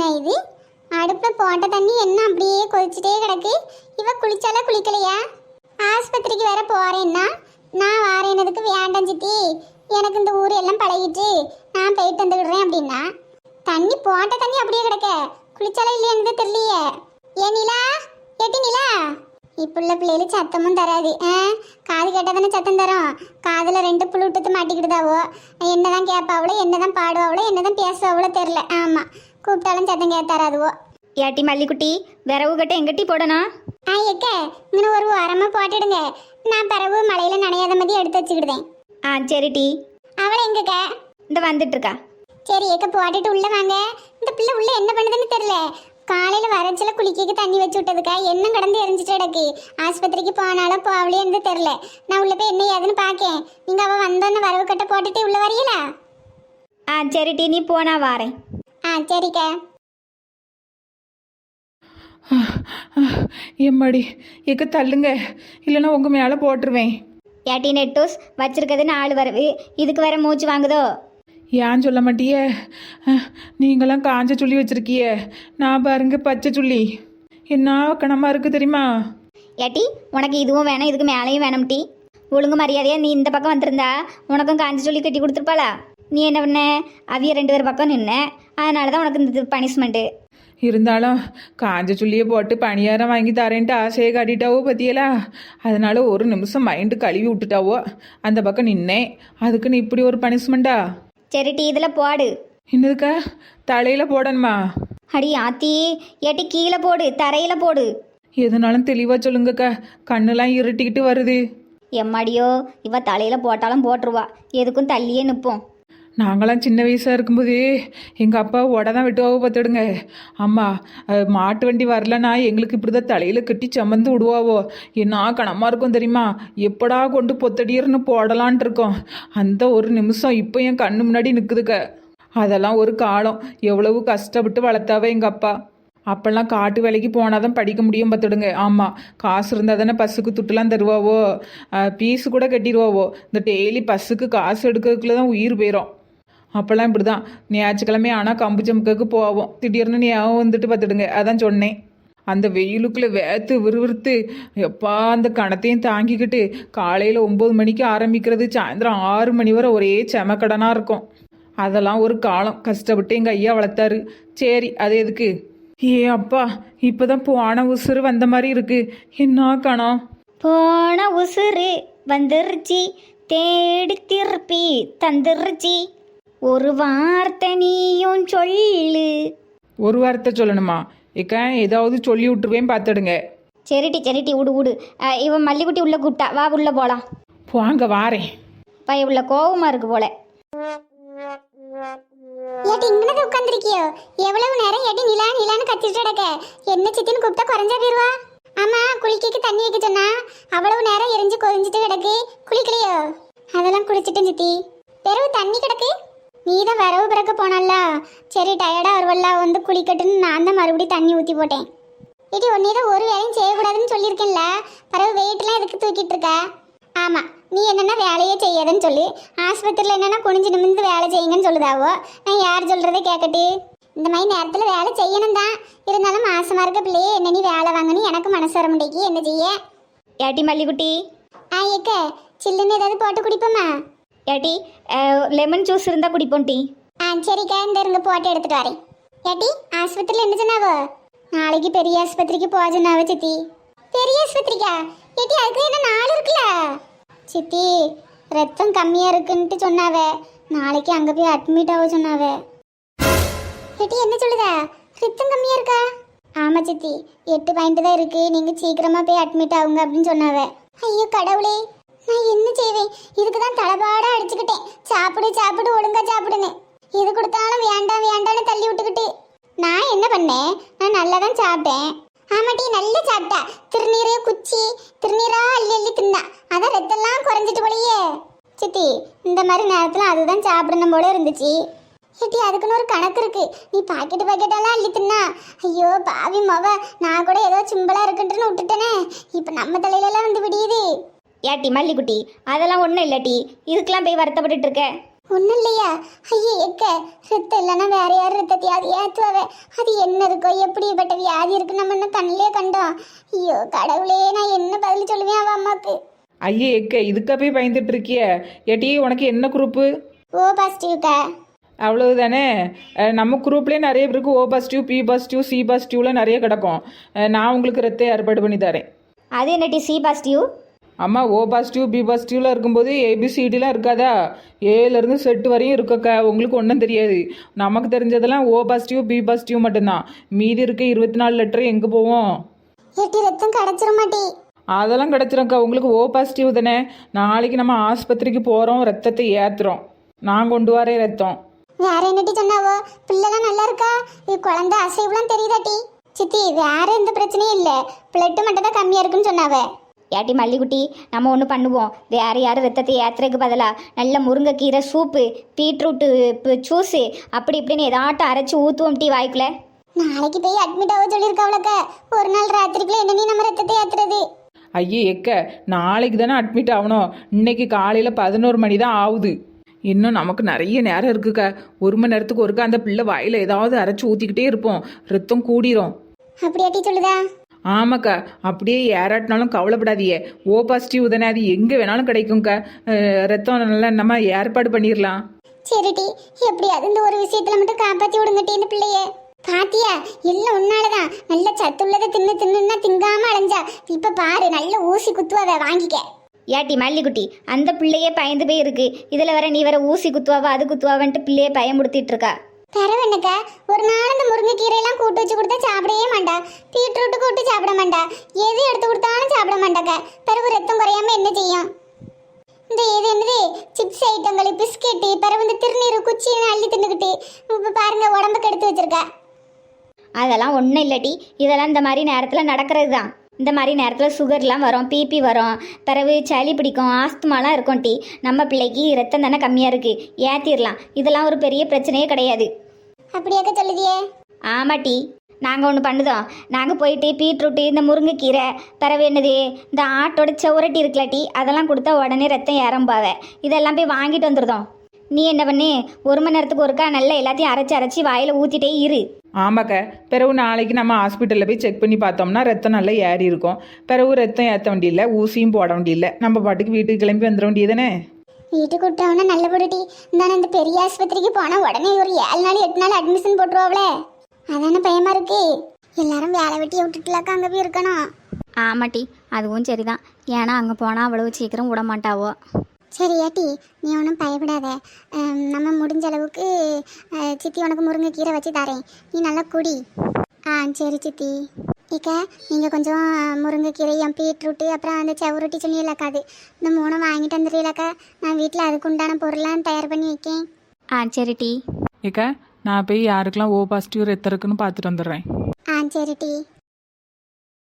என்ன இது? அடுப்புல போட்ட தண்ணி என்ன அப்படியே கொதிச்சுட்டே கிடக்கு. இவ குளிச்சாலே குளிக்கலையா? ஆஸ்பத்திரிக்கு வேற போறேன்னா? நான் வாரேனதுக்கு வேண்டாம் சித்தி. எனக்கு இந்த ஊர் எல்லாம் பழகிட்டு நான் போயிட்டு வந்துடுறேன் அப்படின்னா? தண்ணி போட்ட தண்ணி அப்படியே கிடக்க. குளிச்சாலே இல்லையானது தெரியலையே. ஏ நிலா? எட்டி நிலா? இப்புள்ள பிள்ளைகளுக்கு சத்தமும் தராது. ஆ காது கேட்டால் தானே சத்தம் தரும். காதில் ரெண்டு புழுட்டத்து மாட்டிக்கிட்டுதாவோ என்னதான் கேட்பாவளோ என்னதான் பாடுவாவளோ என்னதான் பேசுவாவளோ தெரில ஆமாம் கூப்பிட்டாலும் சத்தம் கேட்டாராதுவோ ஏட்டி மல்லிக்குட்டி விரவு கட்ட எங்கட்டி போடணும்? ஆ எக்க இங்கே ஒரு வாரமாக போட்டுடுங்க. நான் பிறகு மழையில் நனையாத மாதிரி எடுத்து வச்சுக்கிடுதேன். ஆ சரி டி. அவளை எங்கக்க? இந்த வந்துட்டு இருக்கா சரி ஏக்க போட்டுட்டு உள்ள வாங்க. இந்த பிள்ளை உள்ள என்ன பண்ணுதுன்னு தெரியல. காலையில வரச்சில குளிக்க தண்ணி வச்சு விட்டதுக்கா என்ன கடந்து எரிஞ்சிட்டு கிடக்கு. ஆஸ்பத்திரிக்கு போனாலும் போகலையேன்னு தெரியல. நான் உள்ள போய் என்ன ஏதுன்னு பார்க்கேன் நீங்க அவ வந்தோன்னு வரவு கட்ட போட்டுட்டு உள்ள வரீங்களா? ஆ சரி டி நீ போனா வாரேன். ஆ சரிக்கா. எம்மாடி எக்க தள்ளுங்க. இல்லைன்னா உங்கள் மேலே போட்டுருவேன். ஏட்டி நெட்டூஸ் வச்சிருக்கிறது நாலு வரவு. இதுக்கு வேற மூச்சு வாங்குதோ? ஏன் சொல்ல மாட்டியே? அஹ், நீங்களாம் காஞ்ச சுள்ளி வச்சிருக்கிய. நான் பாருங்க பச்சை சுள்ளி. என்ன கணமாக இருக்குது தெரியுமா? ஏட்டி உனக்கு இதுவும் வேணும் இதுக்கு மேலேயும் வேணும் டி. ஒழுங்கு மரியாதையா நீ இந்த பக்கம் வந்திருந்தா உனக்கும் காஞ்சி சொல்லி கட்டி கொடுத்துருப்பாளா? நீ என்ன பண்ண? அவிய ரெண்டு பேர் பக்கம் நின்ன. அதனால தான் உனக்கு இந்த பனிஷ்மெண்ட்டு இருந்தாலும் காஞ்ச சுள்ளியை போட்டு பணியாரம் வாங்கி தரேன்ட்டு ஆசையை காட்டிட்டாவோ பத்தியலா? அதனால ஒரு நிமிஷம் மைண்டு கழுவி விட்டுட்டாவோ? அந்த பக்கம் நின்னேன் அதுக்குன்னு இப்படி ஒரு பனிஷ்மெண்ட்டா சரி டி இதில் போடு. என்னதுக்கா? தலையில் போடணுமா? அடி ஆத்தி ஏட்டி கீழே போடு தரையில் போடு. எதுனாலும் தெளிவாக சொல்லுங்கக்கா. கண்ணெல்லாம் இருட்டிக்கிட்டு வருது. எம்மாடியோ இவ தலையில் போட்டாலும் போட்டுருவா. எதுக்கும் தள்ளியே நிற்போம் நாங்களாம் சின்ன வயசாக இருக்கும்போது எங்கள் அப்பா உட தான் வெட்டுவாவோ பார்த்துடுங்க. அம்மா மாட்டு வண்டி வரலன்னா எங்களுக்கு இப்படி தான் தலையில் கட்டி சமந்து விடுவாவோ? என்ன கணமாக இருக்கும் தெரியுமா? எப்படா கொண்டு பொத்தடியர்னு போடலான் இருக்கோம். அந்த ஒரு நிமிஷம் இப்போ என் கண்ணு முன்னாடி நிற்குதுக்க அதெல்லாம் ஒரு காலம். எவ்வளவு கஷ்டப்பட்டு வளர்த்தாவே எங்கள் அப்பா. அப்போல்லாம் காட்டு வேலைக்கு போனால் தான் படிக்க முடியும் பார்த்துடுங்க. ஆமாம் காசு இருந்தால் தானே பஸ்ஸுக்கு துட்டுலாம் தருவாவோ? பீஸு கூட கட்டிடுவாவோ? இந்த டெய்லி பஸ்ஸுக்கு காசு எடுக்கிறதுக்குள்ள தான் உயிர் போயிடும் அப்போல்லாம் இப்படி தான் ஞாயிற்றுக்கிழமை ஆனால் கம்பு சமுக்கு போவோம். திடீர்னு ஞாபகம் வந்துட்டு பார்த்துடுங்க. அதான் சொன்னேன். அந்த வெயிலுக்குள்ளே வேத்து விறுவிறுத்து எப்பா அந்த கணத்தையும் தாங்கிக்கிட்டு காலையில் ஒம்பது மணிக்கு ஆரம்பிக்கிறது சாயந்தரம் ஆறு மணி வரை ஒரே செமக்கடனாக இருக்கும். அதெல்லாம் ஒரு காலம். கஷ்டப்பட்டு எங்கள் ஐயா வளர்த்தாரு. சரி அது எதுக்கு? ஏ அப்பா இப்போதான் போன உசுறு வந்த மாதிரி இருக்கு. என்ன கணம் போன உசுறு வந்துருச்சி. தேடி திருப்பி தந்துருச்சி. ஒரு வார்த்தை நீயும் சொல்லு. ஒரு வார்த்தை சொல்லணுமா? ஏக்கா ஏதாவது சொல்லி விட்டுருவேன் பார்த்துடுங்க. சரிட்டி சரிட்டி விடு விடு. அஹ், இவன் மல்லிக்குட்டி உள்ள கூப்பிட்டா. வா உள்ள போலாம். போங்க வாரேன். பைய உள்ள கோவமா இருக்கு போல. ஏட்டி இங்கனது உட்காந்துருக்கியோ எவ்வளவு நேரம் ஏட்டி நிலா நிலான்னு கத்திட்டு கிடக்க? என்ன சித்தின்னு கூப்பிட்டா குறைஞ்சா போயிருவா? ஆமா குளிக்கைக்கு தண்ணி வைக்க சொன்னா அவ்வளவு நேரம் எரிஞ்சு கொதிஞ்சிட்டு கிடக்கு. குளிக்கலையோ? அதெல்லாம் குளிச்சிட்டேன் சித்தி. பிறகு தண்ணி கிடக்கு? நீ தான் வரவு பிறக்க போனல்ல சரி டயர்டா வருவல்ல. வந்து குளிக்கட்டுன்னு நான் தான் மறுபடியும் தண்ணி ஊற்றி போட்டேன். ஏட்டி ஒன்னே தான் ஒரு வேலையும் செய்யக்கூடாதுன்னு சொல்லியிருக்கேன்ல. பிறகு வெயிட்லாம் எதுக்கு தூக்கிட்டு இருக்க? ஆமா நீ என்னென்ன வேலையே செய்யாதுன்னு சொல்லி. ஆஸ்பத்திரியில் என்னென்ன குனிஞ்சு நிமிந்து வேலை செய்யுங்கன்னு சொல்லுதாவோ? நான் யார் சொல்றதை கேட்கட்டு இந்த மாதிரி நேரத்தில் வேலை செய்யணும் தான். இருந்தாலும் மாசமா இருக்க பிள்ளையே என்ன நீ வேலை வாங்கணும்? எனக்கு மனசு வர முடியக்கு என்ன செய்ய? ஏட்டி மல்லிக்குட்டி. ஆ ஏக்க சில்லுன்னு ஏதாவது போட்டு குடிப்போமா? ஏட்டி லெமன் ஜூஸ் இருந்தால் குடிப்போம் டீ. ஆ சரிக்கா இந்த இருங்க போட்டு எடுத்துட்டு வரேன். ஏட்டி ஆஸ்பத்திரியில் என்ன சொன்னாவோ? நாளைக்கு பெரிய ஆஸ்பத்திரிக்கு போக சொன்னாவோ சித்தி. பெரிய ஆஸ்பத்திரிக்கா? ஏட்டி அதுக்கு என்ன நாள் இருக்குல்ல? சித்தி ரத்தம் கம்மியாக இருக்குன்ட்டு சொன்னாவ. நாளைக்கு அங்கே போய் அட்மிட் ஆக சொன்னாவே. ஏட்டி என்ன சொல்லுதா? ரத்தம் கம்மியாக இருக்கா? ஆமாம் சித்தி. எட்டு பாயிண்ட் தான் இருக்குது நீங்கள் சீக்கிரமாக போய் அட்மிட் ஆகுங்க அப்படின்னு சொன்னாவே. ஐயோ கடவுளே. நான் என்ன செய்வேன்? இதுக்கு தான் தலைபாடா அடிச்சுக்கிட்டேன். சாப்பிடு சாப்பிடு ஒழுங்கா சாப்பிடுன்னு. இது கொடுத்தாலும் வேண்டாம் வேண்டாம்னு தள்ளி விட்டுக்கிட்டு. நான் என்ன பண்ணேன்? நான் நல்லா தான் சாப்பிட்டேன். ஆமாட்டி நல்லா சாப்பிட்டா. திருநீரே குச்சி திருநீரா அள்ளி அள்ளி தின்னா. அதான் ரத்தெல்லாம் குறைஞ்சிட்டு போலயே. சித்தி இந்த மாதிரி நேரத்தில் அதுதான் சாப்பிடணும் போல இருந்துச்சு. ஏட்டி அதுக்குன்னு ஒரு கணக்கு இருக்கு. நீ பாக்கெட் பாக்கெட்டெல்லாம் அள்ளி தின்னா. ஐயோ பாவி மொவ. நான் கூட ஏதோ சிம்பிளா இருக்குன்ட்டுன்னு விட்டுட்டேனே. இப்போ நம்ம தலையிலலாம் வந்து விடியுது. ஏட்டி மல்லிக்குட்டி அதெல்லாம் ஒன்றும் இல்லை டீ. இதுக்கெல்லாம் போய் வருத்தப்பட்டுட்டு இருக்க. ஒன்றும் இல்லையா? ஐயே எக்க? ரத்தம் இல்லைன்னா வேற யார் ரத்தத்தையாவது ஏற்றுவாவே அது என்ன இருக்கோ எப்படிப்பட்ட வியாதி இருக்கு நம்ம இன்னும் கண்ணிலே கண்டோம். ஐயோ கடவுளே நான் என்ன பதில் சொல்லுவேன் அவ அம்மாவுக்கு ஐயே எக்க இதுக்கா போய் பயந்துட்டு இருக்கிய? ஏட்டி உனக்கு என்ன குரூப்பு? ஓ பாசிட்டிவ்க்கா அவ்வளவுதானே? நம்ம குரூப்லேயே நிறைய பேருக்கு O positive B positive C பாசிட்டிவ்லாம் நிறைய கிடக்கும். நான் உங்களுக்கு ரத்த ஏற்பாடு பண்ணி தரேன். அது என்ன டி சி பாசிட்டிவ் அம்மா ஓ பாசிட்டிவ் பி பாசிட்டிவ்லாம் இருக்கும்போது ஏபிசிடிலாம் இருக்காதா? ஏலேருந்து செட்டு வரையும் இருக்கக்கா. உங்களுக்கு ஒன்றும் தெரியாது. நமக்கு தெரிஞ்சதெல்லாம் ஓ பாசிட்டிவ் பி பாசிட்டிவ் மட்டும்தான். மீதி இருக்க இருபத்தி நாலு லெட்டர் எங்கே போவோம்? அதெல்லாம் கிடச்சிரும்க்கா. உங்களுக்கு ஓ பாசிட்டிவ் தானே. நாளைக்கு நம்ம ஆஸ்பத்திரிக்கு போகிறோம் ரத்தத்தை ஏற்றுறோம் நான் கொண்டு வரேன் ரத்தம். வேற என்னட்டி சொன்னாவோ? பிள்ளைலாம் நல்லா இருக்கா? குழந்தை அசைவுலாம் தெரியுதாட்டி சித்தி வேற எந்த பிரச்சனையும் இல்லை. பிளட்டு மட்டும் தான் கம்மியா இருக்குன்னு சொன்னாவ. ஏட்டி மல்லிக்குட்டி நம்ம ஒன்று பண்ணுவோம். வேற யாரும் ரத்தத்தை ஏற்றுறதுக்கு பதிலாக நல்ல முருங்கைக்கீரை சூப்பு பீட்ரூட்டு ஜூஸு அப்படி இப்படின்னு ஏதாட்டும் அரைச்சி ஊற்றுவோம் டீ வாய்க்குள்ள. நாளைக்கு போய் அட்மிட் ஆக சொல்லியிருக்காவளக்க ஒரு நாள் ராத்திரிக்குள்ள என்ன நம்ம ரத்தத்தை ஏத்துறது? ஐயே எக்க நாளைக்கு தானே அட்மிட் ஆகணும். இன்னைக்கு காலையில் பதினோரு மணி தான் ஆகுது. இன்னும் நமக்கு நிறைய நேரம் இருக்குக்கா. ஒரு மணி நேரத்துக்கு ஒருக்கா அந்த பிள்ளை வாயில் ஏதாவது அரைச்சி ஊற்றிக்கிட்டே இருப்போம். ரத்தம் கூடிரும். அப்படியாட்டி சொல்லுதா? ஆமாக்கா அப்படியே ஏறாட்டினாலும் கவலைப்படாதீங்க. ஓ பாசிட்டிவ் தானே அது எங்கே வேணாலும் கிடைக்கும்க்கா. ரத்தம் நல்லா நம்ம ஏற்பாடு பண்ணிடலாம் சரிட்டி எப்படியாவது இந்த ஒரு விஷயத்துல மட்டும் காப்பாத்தி விடுங்கட்டி இந்த பிள்ளைய. பாத்தியா எல்லாம் உன்னாலதான். நல்ல சத்துள்ளதை தின்னு தின்னுன்னா திங்காம அலைஞ்சா. இப்ப பாரு நல்ல ஊசி குத்துவாத வாங்கிக்க. ஏட்டி மல்லிக்குட்டி அந்த பிள்ளையே பயந்து போய் இருக்கு. இதில் வேற நீ வேற ஊசி குத்துவாவா அது குத்துவாவன்ட்டு பிள்ளையே பயமுடுத்திட்டு இருக்கா? பரவாயில்லக்கா ஒரு நாள் இந்த முருங்கைக்கீரை எல்லாம் கூட்டு வச்சு கொடுத்தா சாப்பிடவே மாட்டா. பீட்ரூட்டு கூட்டு சாப்பிட மாட்டா. எது எடுத்து கொடுத்தாலும் சாப்பிட மாட்டாக்கா. பிறகு ரத்தம் குறையாம என்ன செய்யும்? இந்த இது என்னது? சிப்ஸ் ஐட்டங்கள் பிஸ்கெட்டு பிறகு இந்த திருநீர் குச்சி அள்ளி தின்னுக்கிட்டு இப்போ பாருங்க உடம்புக்கு எடுத்து வச்சிருக்கா. அதெல்லாம் ஒன்றும் இல்லாட்டி இதெல்லாம் இந்த மாதிரி நேரத்தில் நடக்கிறது தான் இந்த மாதிரி நேரத்தில் சுகர்லாம் வரும் பிபி வரும். பிறகு சளி பிடிக்கும் ஆஸ்துமாலாம் இருக்கும் டீ. நம்ம பிள்ளைக்கு ரத்தம் தானே கம்மியாக இருக்குது ஏற்றிடலாம் இதெல்லாம் ஒரு பெரிய பிரச்சனையே கிடையாது. அப்படியாக்க சொல்லுதியே? ஆமாம் டீ நாங்கள் ஒன்று பண்ணுதோம் நாங்கள் போயிட்டு பீட்ரூட்டு இந்த முருங்கைக்கீரை பிறவு என்னது? இந்த ஆட்டோட செவரட்டி இருக்குல்ல டீ அதெல்லாம் கொடுத்தா உடனே ரத்தம் ஏறம்பாவ இதெல்லாம் போய் வாங்கிட்டு வந்துருதோம். நீ என்ன பண்ணு? ஒரு மணி நேரத்துக்கு ஒருக்கா நல்லா எல்லாத்தையும் அரைச்சி அரைச்சி வாயில் ஊற்றிட்டே இரு. ஆமாக்கா பிறகு நாளைக்கு நம்ம ஹாஸ்பிட்டலில் போய் செக் பண்ணி பார்த்தோம்னா ரத்தம் நல்லா ஏறி இருக்கும். பிறகு ரத்தம் ஏற்ற வேண்டியில்லை ஊசியும் போட வேண்டியில்லை. நம்ம பாட்டுக்கு வீட்டுக்கு கிளம்பி வந்துட வேண்டியதுதானே? வீட்டுக்கு விட்டவன நல்ல போடுட்டி இந்தானே இந்த பெரிய ஆஸ்பத்திரிக்கு போனா உடனே ஒரு ஏழு நாள் எட்டு நாள் அட்மிஷன் போட்டுருவாங்களே அதானே பயமா இருக்கு? எல்லாரும் வேலை வெட்டியை விட்டுட்டுலாக்கா அங்கே போய் இருக்கணும். ஆமாட்டி அதுவும் சரிதான். ஏன்னா அங்கே போனால் அவ்வளவு சீக்கிரம் விட மாட்டாவோ? சரி ஏட்டி நீ ஒன்றும் பயப்படாத. அம், நம்ம முடிஞ்ச அளவுக்கு அஹ், சித்தி உனக்கு முருங்கைக்கீரை வச்சு தரேன். நீ நல்லா குடி. ஆ சரி சித்தி. இக்க நீங்கள் கொஞ்சம் முருங்கைக்கீரையும் பீட்ரூட்டு அப்புறம் அந்த செவரொட்டி சொன்னியிலக்காது இந்த மூணும் வாங்கிட்டு வந்துடுறீங்களக்கா. நான் வீட்டில் அதுக்கு உண்டான பொருள்லாம் தயார் பண்ணி வைக்கேன். ஆ சரி டீ. ஏக்கா நான் போய் யாருக்கெல்லாம் ஓ பாசிட்டிவ் ரத்தம் இருக்குன்னு பார்த்துட்டு வந்துடுறேன். ஆ சரி டி.